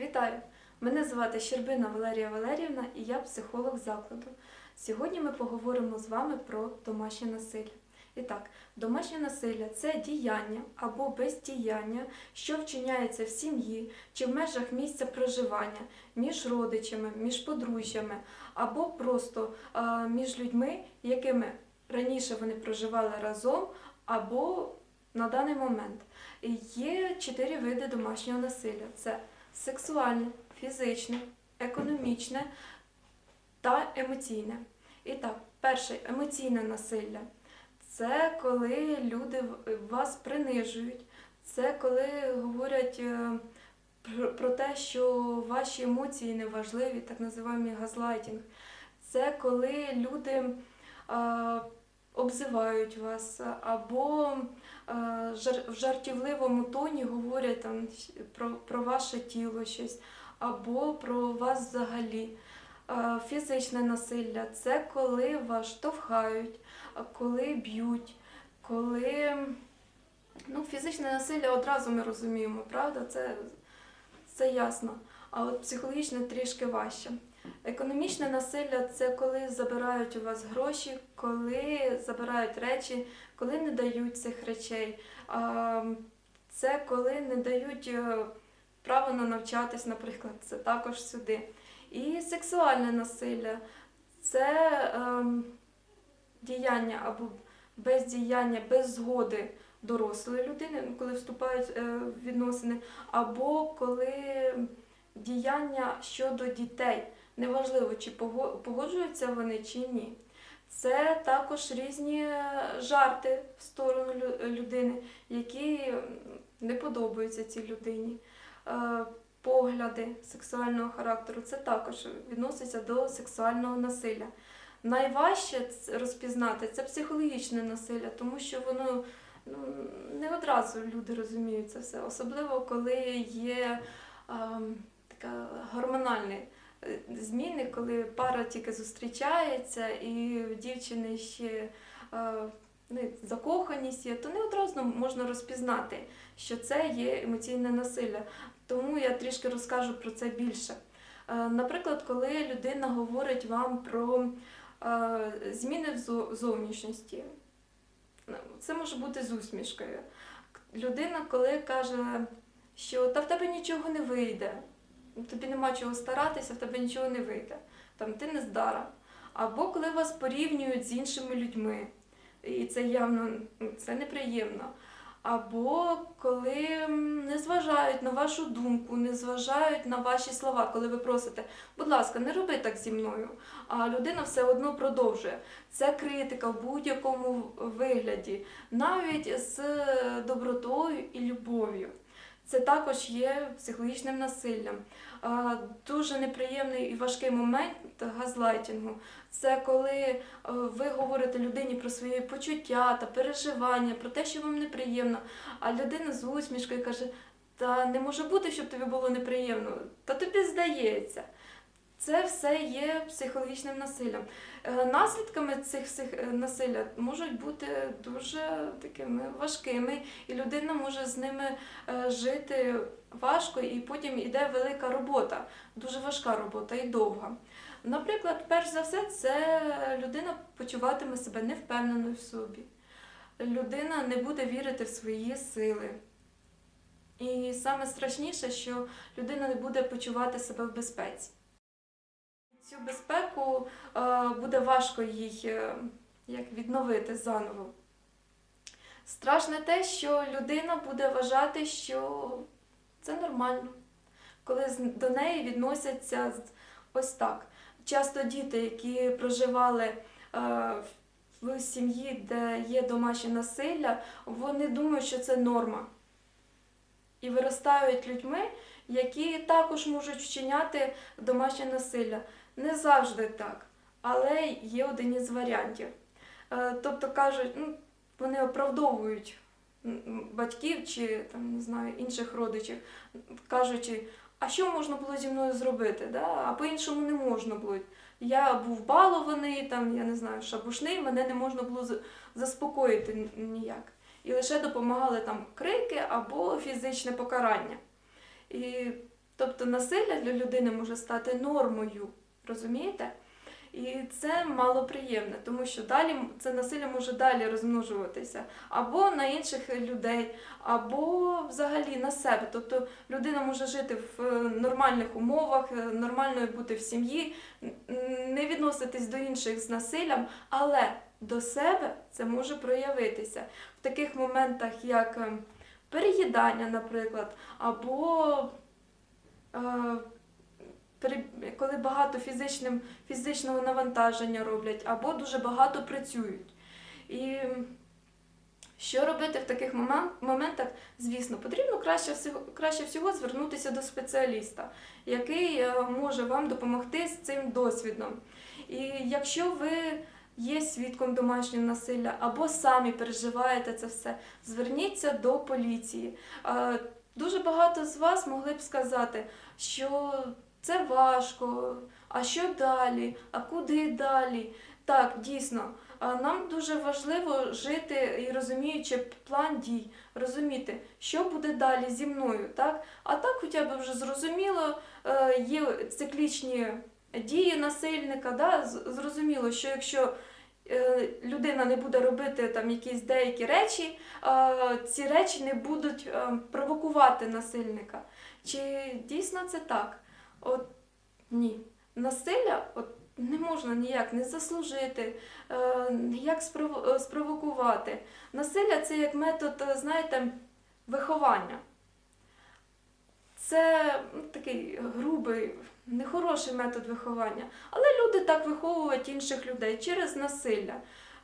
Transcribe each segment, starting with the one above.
Вітаю! Мене звати Щербина Валерія Валеріївна і я психолог закладу. Сьогодні ми поговоримо з вами про домашнє насилля. І так, домашнє насилля це діяння або бездіяння, що вчиняється в сім'ї чи в межах місця проживання між родичами, між подружжями або просто е, між людьми, якими раніше вони проживали разом, або на даний момент. Є чотири види домашнього насилля: це сексуальне, фізичне, економічне та емоційне. І так, перше емоційне насилля. Це коли люди вас принижують, це коли говорять е, про- те, що ваші емоції не важливі, так називаємо газлайтінг. Це коли люди е, обзивають вас або е, в жартівливому тоні говорять там про, про ваше тіло щось, або про вас взагалі. Е, Фізичне насилля це коли вас штовхають, коли б'ють, коли ну, фізичне насилля одразу ми розуміємо, правда? Це, це ясно. А от психологічне трішки важче. Економічне насилля це коли забирають у вас гроші, коли забирають речі, коли не дають цих речей. Це коли не дають е, право на навчатись, наприклад, це також сюди. І сексуальне насилля це ем, діяння або бездіяння без згоди дорослої людини, ну, коли вступають е, в відносини, або коли діяння щодо дітей. Неважливо, чи погоджуються вони чи ні. Це також різні е, жарти в сторону людини, які не подобаються цій людині. Е, Погляди сексуального характеру це також відноситься до сексуального насилля. Найважче розпізнати це психологічне насилля, тому що воно ну, не одразу люди розуміють це все, особливо коли є ем, така гормональні е, зміни, коли пара тільки зустрічається і в дівчини ще е, ну, закоханість є, то не одразу можна розпізнати, що це є емоційне насилля. Тому я трішки розкажу про це більше. Е, Наприклад, коли людина говорить вам про е, зміни в зовнішності, Ну, це може бути з усмішкою. Людина, коли каже, що та в тебе нічого не вийде, тобі нема чого старатися, в тебе нічого не вийде, там ти не здара. Або коли вас порівнюють з іншими людьми, і це явно ну, це неприємно. Або коли не зважають на вашу думку, не зважають на ваші слова, коли ви просите, будь ласка, не роби так зі мною. А людина все одно продовжує. Це критика в будь-якому вигляді, навіть з добротою і любов'ю. Це також є психологічним насиллям. Дуже неприємний і важкий момент газлайтінгу. Це коли е, ви говорите людині про свої почуття та переживання, про те, що вам неприємно, а людина з усмішкою каже: Та не може бути, щоб тобі було неприємно, та тобі здається. Це все є психологічним насиллям. Е, Наслідками цих е, насилля можуть бути дуже такими важкими, і людина може з ними е, жити важко, і потім йде велика робота, дуже важка робота і довга. Наприклад, перш за все, це людина почуватиме себе невпевненою в собі. Людина не буде вірити в свої сили. І саме страшніше, що людина не буде почувати себе в безпеці. Цю безпеку е, буде важко їй е, як відновити заново. Страшне те, що людина буде вважати, що це нормально, коли до неї відносяться ось так. Часто діти, які проживали е, в сім'ї, де є домашнє насилля, вони думають, що це норма. І виростають людьми, які також можуть вчиняти домашнє насилля. Не завжди так, але є один із варіантів. Е, Тобто кажуть, ну, вони оправдовують батьків чи там, не знаю, інших родичів, кажучи, а що можна було зі мною зробити? Да? А по-іншому не можна було. Я був балований, там, я не знаю, шабушний, мене не можна було заспокоїти ніяк. І лише допомагали там крики або фізичне покарання. І Тобто насилля для людини може стати нормою, розумієте? І це малоприємне, тому що далі це насилля може далі розмножуватися або на інших людей, або взагалі на себе. Тобто людина може жити в е, нормальних умовах, е, нормально бути в сім'ї, не відноситись до інших з насиллям, але до себе це може проявитися в таких моментах, як е, переїдання, наприклад, або е, коли багато фізичним, фізичного навантаження роблять, або дуже багато працюють. І що робити в таких моментах? Звісно, потрібно краще всього, краще всього звернутися до спеціаліста, який е, може вам допомогти з цим досвідом. І якщо ви є свідком домашнього насилля або самі переживаєте це все, зверніться до поліції. Е, Дуже багато з вас могли б сказати, що це важко, а що далі, а куди далі. Так, дійсно, нам дуже важливо жити і розуміючи план дій, розуміти, що буде далі зі мною. Так? А так хоча б вже зрозуміло, е, є циклічні дії насильника. Да? Зрозуміло, що якщо е, людина не буде робити там якісь деякі речі, ці речі не будуть е, провокувати насильника. Чи дійсно це так? От ні. Насилля от, не можна ніяк не заслужити, е, спров- е, спровокувати. Насилля це як метод, е, знаєте, виховання. Це ну, такий грубий, нехороший метод виховання. Але люди так виховують інших людей через насилля.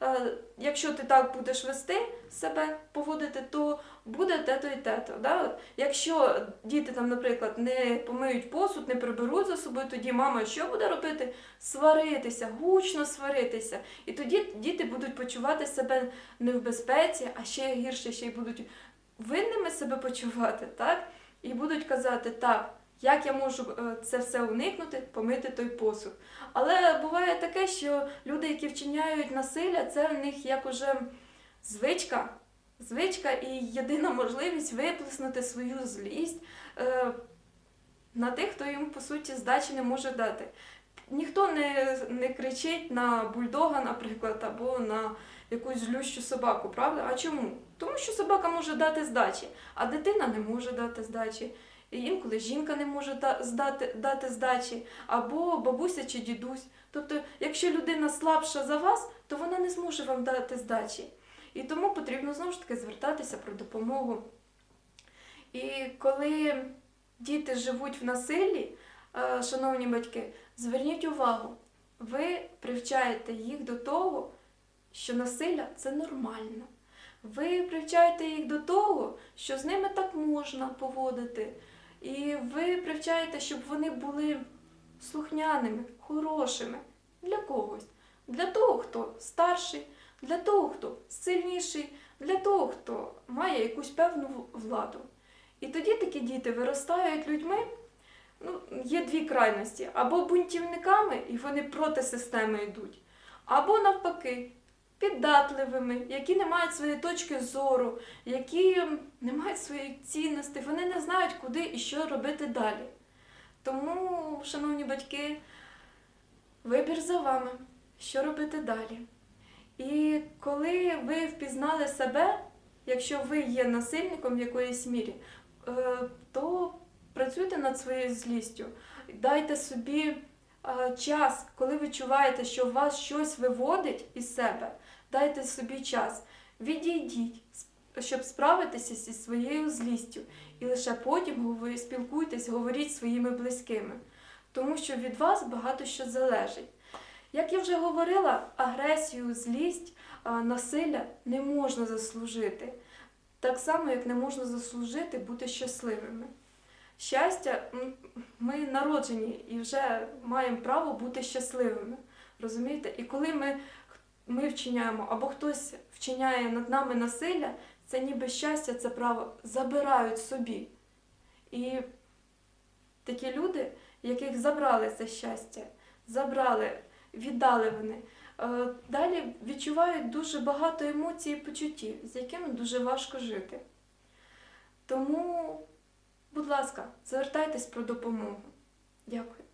Е, Якщо ти так будеш вести себе, поводити, то буде те-то і те-то. Да? Якщо діти там, наприклад, не помиють посуд, не приберуть за собою, тоді мама що буде робити? Сваритися, гучно сваритися. І тоді діти будуть почувати себе не в безпеці, а ще гірше, ще й будуть винними себе почувати, так? І будуть казати, так, як я можу е, це все уникнути, помити той посуд. Але буває таке, що люди, які вчиняють насилля, це в них як уже звичка. Звичка і єдина можливість виплеснути свою злість е, на тих, хто їм по суті здачі не може дати. Ніхто не, не кричить на бульдога, наприклад, або на якусь злющу собаку, правда? А чому? Тому що собака може дати здачі, а дитина не може дати здачі. І інколи жінка не може здати, дати здачі, або бабуся чи дідусь. Тобто, якщо людина слабша за вас, то вона не зможе вам дати здачі. І тому потрібно знову ж таки звертатися про допомогу. І коли діти живуть в насиллі, е, шановні батьки, зверніть увагу, ви привчаєте їх до того, що насилля це нормально. Ви привчаєте їх до того, що з ними так можна поводити. І ви привчаєте, щоб вони були слухняними, хорошими для когось. Для того, хто старший, для того, хто сильніший, для того, хто має якусь певну владу. І тоді такі діти виростають людьми. Ну, є дві крайності: або бунтівниками, і вони проти системи йдуть, або навпаки, піддатливими, які не мають своєї точки зору, які не мають своєї цінності, вони не знають, куди і що робити далі. Тому, шановні батьки, вибір за вами, що робити далі. І коли ви впізнали себе, якщо ви є насильником в якоїсь мірі, е, то працюйте над своєю злістю, дайте собі е, час, коли ви відчуваєте, що вас щось виводить із себе, дайте собі час, відійдіть, щоб справитися зі своєю злістю. І лише потім спілкуйтесь, говоріть зі своїми близькими, тому що від вас багато що залежить. Як я вже говорила, агресію, злість, насилля не можна заслужити. Так само, як не можна заслужити бути щасливими. Щастя, ми народжені і вже маємо право бути щасливими. Розумієте? І коли ми, ми вчиняємо або хтось вчиняє над нами насилля, це ніби щастя, це право забирають собі. І такі люди, яких забрали це щастя, забрали, віддали вони, е, далі відчувають дуже багато емоцій і почуттів, з якими дуже важко жити. Тому будь ласка, звертайтесь про допомогу. Дякую.